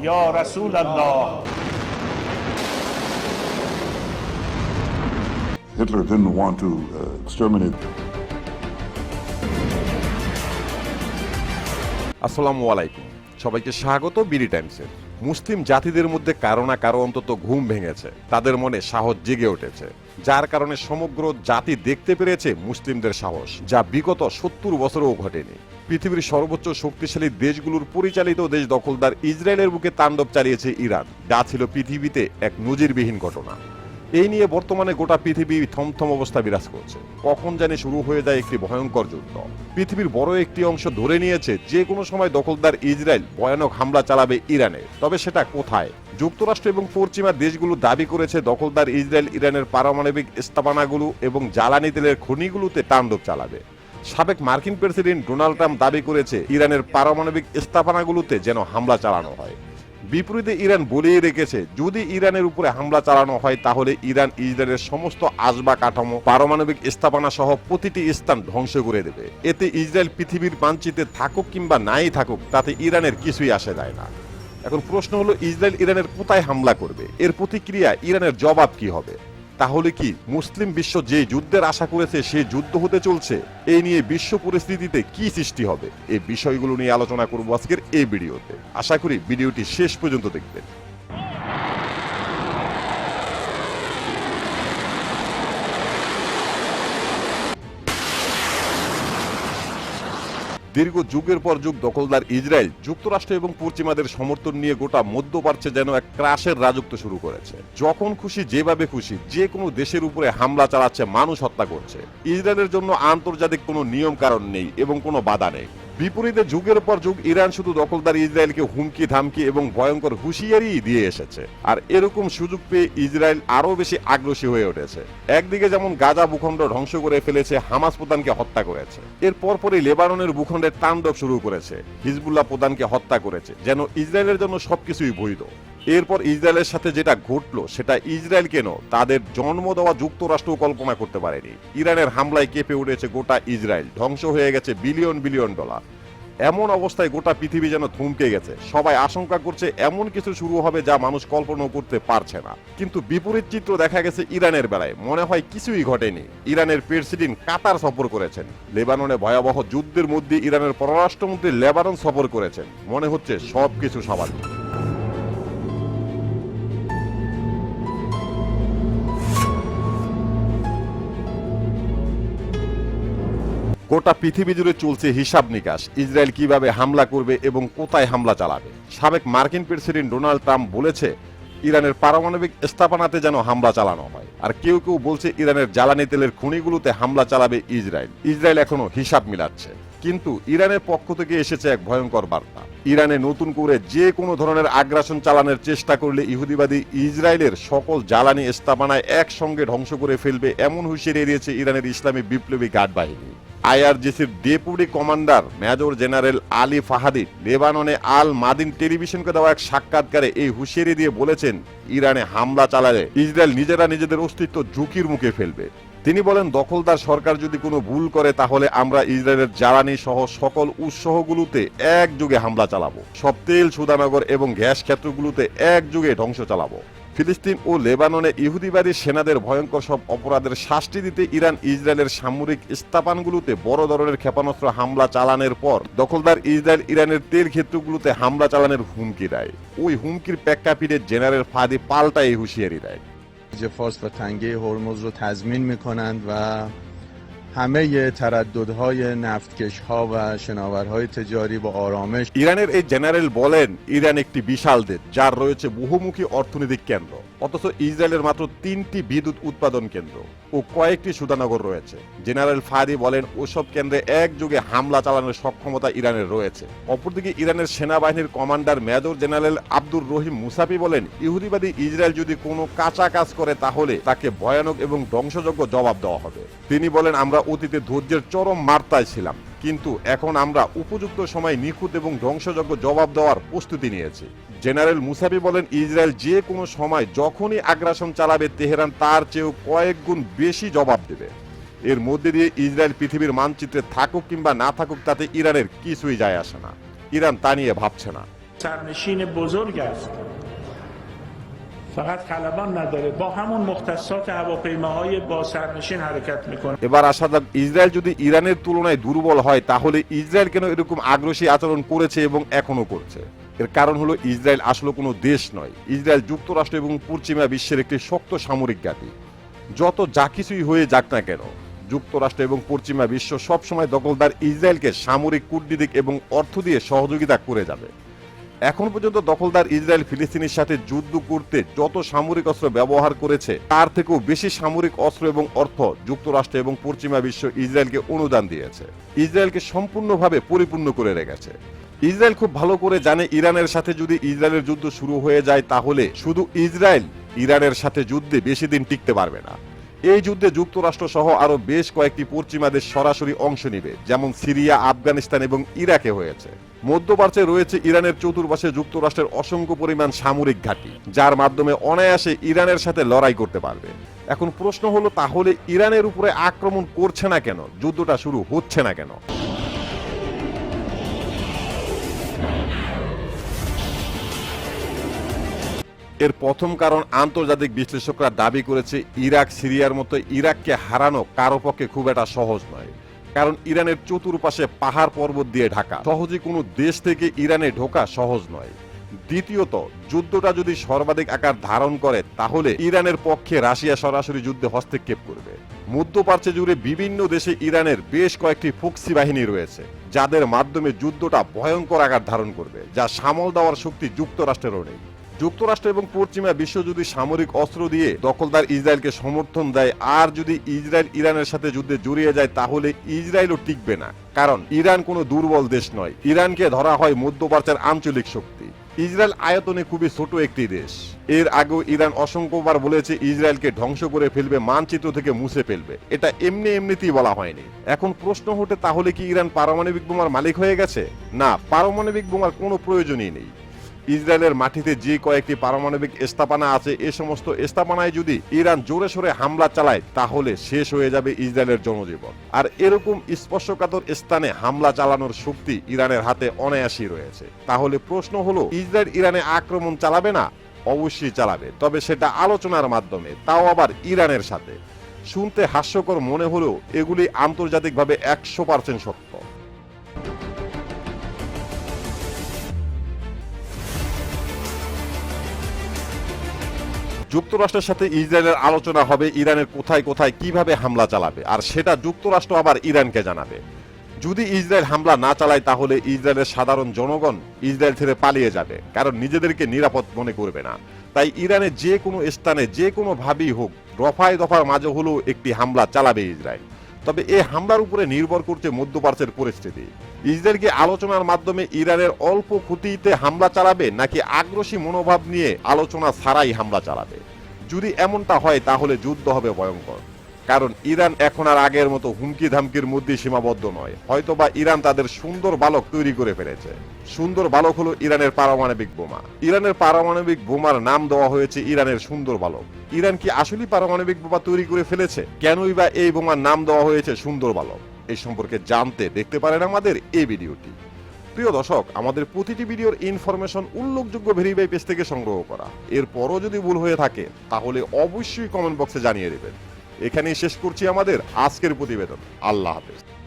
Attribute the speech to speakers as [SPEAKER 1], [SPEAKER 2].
[SPEAKER 1] Ya Rasulallah.
[SPEAKER 2] Hitler didn't want to uh, exterminate
[SPEAKER 3] আসসালামু আলাইকুম। সবাইকে স্বাগত বিডি টাইমসে। মুসলিম জাতিদের মধ্যে কারও না কারও অন্তত ঘুম ভেঙেছে। তাদের মনে সাহস জেগে উঠেছে। যার কারণে সমগ্র জাতি দেখতে পেরেছে মুসলিমদের সাহস, যা বিগত সত্তর বছরেও ঘটেনি। পৃথিবীর সর্বোচ্চ শক্তিশালী দেশগুলোর পরিচালিত দেশ দখলদার ইসরায়েলের বুকে তাণ্ডব চালিয়েছে ইরান। যা ছিল পৃথিবীতে এক নজিরবিহীন ঘটনা। এই নিয়ে বর্তমানে গোটা পৃথিবী থমথম অবস্থা বিরাজ করছে। কখন জানি শুরু হয়ে যায় একটি ভয়ঙ্কর যুদ্ধ। পৃথিবীর বড় একটি অংশ ধরে নিয়েছে যে কোনো সময় দখলদার ইসরায়েল ভয়ানক হামলা চালাবে ইরানে তবে সেটা কোথায়? যুক্তরাষ্ট্র এবং পশ্চিমা দেশগুলো দাবি করেছে দখলদার ইসরায়েল ইরানের পারমাণবিক স্থাপনাগুলো এবং জ্বালানি তেলের খনিগুলোতে তাণ্ডব চালাবে। সাবেক মার্কিন প্রেসিডেন্ট ডোনাল্ড ট্রাম্প দাবি করেছে, ইরানের পারমাণবিক স্থাপনাগুলোতে যেন হামলা চালানো হয়। বিপরীতে ইরান বলেই রেখেছে, যদি ইরানের উপরে হামলা চালানো হয়, তাহলে ইরান ইসরায়েলের সমস্ত আসবা কাঠামো, পারমাণবিক স্থাপনা সহ প্রতিটি স্থান ধ্বংস করে দেবে। এতে ইসরায়েল পৃথিবীর মানচিত্রে থাকুক কিংবা নাই থাকুক, তাতে ইরানের কিছুই আসে যায় না। এখন প্রশ্ন হলো, ইসরায়েল ইরানের কোথায় হামলা করবে? এর প্রতিক্রিয়া ইরানের জবাব কি হবে? তাহলে কি মুসলিম বিশ্ব যে যুদ্ধের আশা করেছে সে যুদ্ধ হতে চলছে? এ নিয়ে বিশ্ব পরিস্থিতিতে কি সৃষ্টি হবে? এই বিষয়গুলো নিয়ে আলোচনা করব আজকের এই ভিডিওতে। আশা করি ভিডিওটি শেষ পর্যন্ত দেখবেন। দীর্ঘ যুগের পর যুগ দখলদার ইসরায়েল যুক্তরাষ্ট্র এবং পশ্চিমাদের সমর্থন নিয়ে গোটা মধ্যপ্রাচ্যে যেন এক ক্রাশের রাজত্ব শুরু করেছে। যখন খুশি, যেভাবে খুশি, যে কোনো দেশের উপরে হামলা চালাচ্ছে, মানুষ হত্যা করছে। ইসরায়েলের জন্য আন্তর্জাতিক কোনো নিয়ম কারণ নেই এবং কোনো বাধা নেই। বিপরীতে যুগের পর যুগ ইরান শুধু দখলদার ইসরায়েলকে হুমকি, ধামকি এবং ভয়ঙ্কর হুঁশিয়ারি দিয়ে এসেছে। আর এরকম সুযোগ পেয়ে ইসরায়েল আরও বেশি আগ্রসী হয়ে উঠেছে। একদিকে যেমন গাজা ভূখণ্ড ধ্বংস করে ফেলেছে, হামাস প্রধানকে হত্যা করেছে। এর পরপরই লেবাননের ভূখণ্ডের তাণ্ডব শুরু করেছে। হিজবুল্লাহ প্রধানকে হত্যা করেছে, যেন ইসরায়েলের জন্য সবকিছুই বৈধ। এরপর ইসরায়েলের সাথে যেটা ঘটলো, সেটা ইসরায়েল কেন? তাদের জন্ম দেওয়া যুক্তরাষ্ট্র কল্পনা করতে পারেনি। ইরানের হামলায় কেঁপে উঠেছে গোটা ইসরায়েল। ধ্বংস হয়ে গেছে বিলিয়ন বিলিয়ন ডলার। এমন অবস্থায় গোটা পৃথিবী যেন থমকে গেছে। সবাই আশঙ্কা করছে এমন কিছু শুরু হবে যা মানুষ কল্পনা করতে পারছে না। কিন্তু বিপরীত চিত্র দেখা গেছে ইরানের বেলায়। মনে হয় কিছুই ঘটেনি। ইরানের প্রেসিডেন্ট কাতার সফর করেছেন। লেবাননে ভয়াবহ যুদ্ধের মধ্যে ইরানের পররাষ্ট্রমন্ত্রী লেবানন সফর করেছেন। মনে হচ্ছে সবকিছু স্বাভাবিক। গোটা পৃথিবী জুড়ে চলছে হিসাব নিকাশ। ইসরায়েল কীভাবে হামলা করবে এবং কোথায় হামলা চালাবে? সাবেক মার্কিন প্রেসিডেন্ট ডোনাল্ড ট্রাম্প বলেছে, ইরানের পারমাণবিক স্থাপনাতে যেন হামলা চালানো হয়। আর কেউ কেউ বলছে, ইরানের জ্বালানি তেলের খনিগুলোতে হামলা চালাবে ইসরায়েল। ইসরায়েল এখনও হিসাব মিলাচ্ছে। কিন্তু ইরানের পক্ষ থেকে এসেছে এক ভয়ঙ্কর বার্তা। ইরানে নতুন করে যে কোনো ধরনের আগ্রাসন চালানোর চেষ্টা করলে ইহুদিবাদী ইসরায়েলের সকল জ্বালানি স্থাপনায় একসঙ্গে ধ্বংস করে ফেলবে, এমন হুঁশিয়ারি এড়িয়েছে ইরানের ইসলামী বিপ্লবী গার্ড বাহিনী। আইআরজিসির deputy commander major general Ali Fahadi লেবাননে আল মাদিন টেলিভিশনকে দেওয়া এক সাক্ষাৎকারে এই হুঁশিয়ারি দিয়ে বলেছেন, ইরানে হামলা চালালে ইসরায়েল নিজেরা নিজেদের অস্তিত্ব ঝুঁকির মুখে ফেলবে। তিনি বলেন, দখলদার সরকার যদি কোনো ভুল করে, তাহলে আমরা ইসরায়েলের জ্বালানি সহ সকল উৎসহগুলোতে একযোগে হামলা চালাবো। সব তেল সুদানগর এবং গ্যাস ক্ষেত্রগুলোতে একযোগে ধ্বংস চালাবো। ফিলিস্তিন ও লেবাননে ইহুদিবাদী সেনাদের ভয়ঙ্কর সব অপরাধের শাস্তি দিতে ইরান ইসরায়েলের সামরিক স্থাপনগুলোতে বড় ধরনের ক্ষেপণাস্ত্র হামলা চালানোর পর দখলদার ইসরায়েল ইরানের তেল ক্ষেত্রগুলোতে হামলা চালানোর হুমকি দেয় ওই হুমকির প্রেক্ষাপটে জেনারেল ফাদি পাল্টা এই হুঁশিয়ারি দেয়
[SPEAKER 4] خلیج فارس و تنگه هرمز رو تضمین میکنند و همه ترددهای نفتکش ها و شناورهای تجاری با آرامش
[SPEAKER 3] ইরানের এই জেনারেল বলেন ইরান একটি বিশাল দেশ যার রয়েছে বহুমুখী অর্থনৈতিক কেন্দ্র অথচ ইসরায়েলের মাত্র তিনটি বিদ্যুৎ উৎপাদন কেন্দ্র ও কয়েকটি সুদানগর রয়েছে। জেনারেল ফাদি বলেন, ওসব কেন্দ্রে একযোগে হামলা চালানোর সক্ষমতা ইরানের রয়েছে। অপরদিকে ইরানের সেনাবাহিনীর commander major general Abdur Rahim Musavi বলেন, ইহুদিবাদী ইসরায়েল যদি কোনো কাঁচা কাজ করে তাহলে তাকে ভয়ানক এবং ধ্বংসযোগ্য জবাব দেওয়া হবে। তিনি বলেন, আমরা অতীতে ধৈর্যের চরম মাত্রায় ছিলাম, কিন্তু এখন আমরা উপযুক্ত সময় নিখুঁত এবং ধ্বংসযোগ্য জবাব দেওয়ার প্রস্তুতি নিয়েছি। জেনারেল মুসাবি বলেন ইসরায়েল যে কোনো সময় যখনই আগ্রাসন চালাবে তেহরান তার চেয়েও কয়েক গুণ বেশি জবাব দেবে এর মধ্যে দিয়ে ইসরায়েল পৃথিবীর মানচিত্রে থাকুক কিংবা না থাকুক তাতে ইরানের কিছুই যায় আসে না ইরান তা নিয়ে ভাবছে না
[SPEAKER 1] سرنشین بزرگ است فقط خلبان نداره با همون مختصات هواپیماهای با سرنشین حرکت میکنه
[SPEAKER 3] এবার আসা যাক ইসরায়েল যদি ইরানের তুলনায় দুর্বল হয় তাহলে ইসরায়েল কেন এরকম আগ্রাসী আচরণ করেছে এবং এখনো করছে এর কারণ হলো ইসরায়েল আসলে কোনো দেশ নয়। ইসরায়েল যুক্তরাষ্ট্র এবং পশ্চিমা বিশ্বের একটি শক্ত সামরিক ঘাঁটি। যত যা কিছুই হয়ে যাক না কেন, যুক্তরাষ্ট্র এবং পশ্চিমা বিশ্ব সবসময় দখলদার ইসরায়েলকে সামরিক কূটনীতিক এবং অর্থ দিয়ে সহযোগিতা করে যাবে। এখন পর্যন্ত দখলদার ইসরায়েল ফিলিস্তিনের সাথে যুদ্ধ করতে যত সামরিক অস্ত্র ব্যবহার করেছে, তার থেকেও বেশি সামরিক অস্ত্র এবং অর্থ যুক্তরাষ্ট্র এবং পশ্চিমা বিশ্ব ইসরায়েলকে অনুদান দিয়েছে। ইসরায়েলকে সম্পূর্ণভাবে পরিপূর্ণ করে রেখেছে। ইসরায়েল খুব ভালো করে জানে ইরানের সাথে যদি ইসরায়েলের যুদ্ধ শুরু হয়ে যায়, তাহলে শুধু ইসরায়েল ইরানের সাথে যুদ্ধে বেশি দিন টিকতে পারবে না। এই যুদ্ধে যুক্তরাষ্ট্র সহ আরও বেশ কয়েকটি পশ্চিমা দেশ সরাসরি অংশ নিবে, যেমন সিরিয়া, আফগানিস্তান এবং ইরাকে হয়েছে। মধ্যপ্রাচ্যে রয়েছে ইরানের চতুর্পাশে যুক্তরাষ্ট্রের অসংখ্য পরিমাণ সামরিক ঘাঁটি, যার মাধ্যমে অনায়াসে ইরানের সাথে লড়াই করতে পারবে। এখন প্রশ্ন হলো, তাহলে ইরানের উপরে আক্রমণ করছে না কেন? যুদ্ধটা শুরু হচ্ছে না কেন? এর প্রথম কারণ আন্তর্জাতিক বিশ্লেষকরা দাবি করেছে ইরাক, সিরিয়ার মতো ইরাককে হারানো কারও পক্ষে খুব একটা সহজ নয়। কারণ ইরানের চতুর্পাশে পাহাড় পর্বত দিয়ে ঢাকা। সহজে কোনো দেশ থেকে ইরানে ঢোকা সহজ নয়। দ্বিতীয়ত, যুদ্ধটা যদি সর্বাধিক আকার ধারণ করে, তাহলে ইরানের পক্ষে রাশিয়া সরাসরি যুদ্ধে হস্তক্ষেপ করবে। মধ্যপ্রাচ্যে জুড়ে বিভিন্ন দেশে ইরানের বেশ কয়েকটি ফোক্সি বাহিনী রয়েছে, যাদের মাধ্যমে যুদ্ধটা ভয়ঙ্কর আকার ধারণ করবে, যা সামল দেওয়ার শক্তি যুক্তরাষ্ট্রেরও নেই। যুক্তরাষ্ট্র এবং পশ্চিমা বিশ্ব যদি সামরিক অস্ত্র দিয়ে দখলদার ইসরায়েলকে সমর্থন দেয়, আর যদি ইসরায়েল ইরানের সাথে যুদ্ধে জড়িয়ে যায়, তাহলে ইসরায়েলও টিকবে না। কারণ ইরান কোনো দুর্বল দেশ নয়। ইরানকে ধরা হয় মধ্যপ্রাচ্যের আঞ্চলিক শক্তি। ইসরায়েল আয়তনে খুবই ছোট একটি দেশ। এর আগেও ইরান অসংখ্যবার বলেছে, ইসরায়েলকে ধ্বংস করে ফেলবে, মানচিত্র থেকে মুছে ফেলবে। এটা এমনি এমনিতেই বলা হয়নি। এখন প্রশ্ন হতে তাহলে কি ইরান পারমাণবিক বোমার মালিক হয়ে গেছে? না, পারমাণবিক বোমার কোনো প্রয়োজনই নেই। ইসরায়েলের মাটিতে যে কয়েকটি পারমাণবিক স্থাপনা আছে, এ সমস্ত স্থাপনায় যদি ইরান জোরে সোরে হামলা চালায়, তাহলে শেষ হয়ে যাবে ইসরায়েলের জনজীবন। আর এরকম স্পর্শকাতর স্থানে হামলা চালানোর শক্তি ইরানের হাতে অনায়াসই রয়েছে। তাহলে প্রশ্ন হলো, ইসরায়েল ইরানে আক্রমণ চালাবে না? অবশ্যই চালাবে, তবে সেটা আলোচনার মাধ্যমে, তাও আবার ইরানের সাথে। শুনতে হাস্যকর মনে হলেও এগুলি আন্তর্জাতিকভাবে একশো পার্সেন্ট সত্য। যুক্তরাষ্ট্রের সাথে ইসরায়েলের আলোচনা হবে, ইরানের কোথায় কোথায় কীভাবে হামলা চালাবে, আর সেটা যুক্তরাষ্ট্র আবার ইরানকে জানাবে। যদি ইসরায়েল হামলা না চালায়, তাহলে ইসরায়েলের সাধারণ জনগণ ইসরায়েল থেকে পালিয়ে যাবে, কারণ নিজেদেরকে নিরাপদ মনে করবে না। তাই ইরানের যে কোনো স্থানে, যে কোনো ভাবেই হোক, দফায় দফার মাঝে হলেও একটি হামলা চালাবে ইসরায়েল। তবে এ হামলার উপরে নির্ভর করছে মধ্যপ্রাচ্যের পরিস্থিতি। ইসরায়েল কি আলোচনার মাধ্যমে ইরানের অল্প ক্ষতিতে হামলা চালাবে নাকি আগ্রাসী মনোভাব নিয়ে আলোচনা ছাড়াই হামলা চালাবে? যদি এমনটা হয়, তাহলে যুদ্ধ হবে ভয়ঙ্কর। কারণ ইরান এখন আর আগের মতো হুমকি ধামকির মধ্যে সীমাবদ্ধ নয়। হয়তোবা ইরান তাদের সুন্দর বালক তৈরি করে ফেলেছে। সুন্দর বালক হলো ইরানের পারমাণবিক বোমা। ইরানের পারমাণবিক বোমার নাম দেওয়া হয়েছে ইরানের সুন্দর বালক। ইরান কি আসলেই পারমাণবিক বোমা তৈরি করে ফেলেছে? কেনই বা এই বোমার নাম দেওয়া হয়েছে সুন্দর বালক? এই সম্পর্কে জানতে দেখতে পারেন আমাদের এই ভিডিওটি। প্রিয় দর্শক, আমাদের প্রতিটি ভিডিওর ইনফরমেশন উল্লেখযোগ্য ভেরিফাই পেজ থেকে সংগ্রহ করা। এরপরও যদি ভুল হয়ে থাকে, তাহলে অবশ্যই কমেন্ট বক্সে জানিয়ে দেবেন। এখানেই শেষ করছি আমাদের আজকের প্রতিবেদন। আল্লাহ হাফেজ।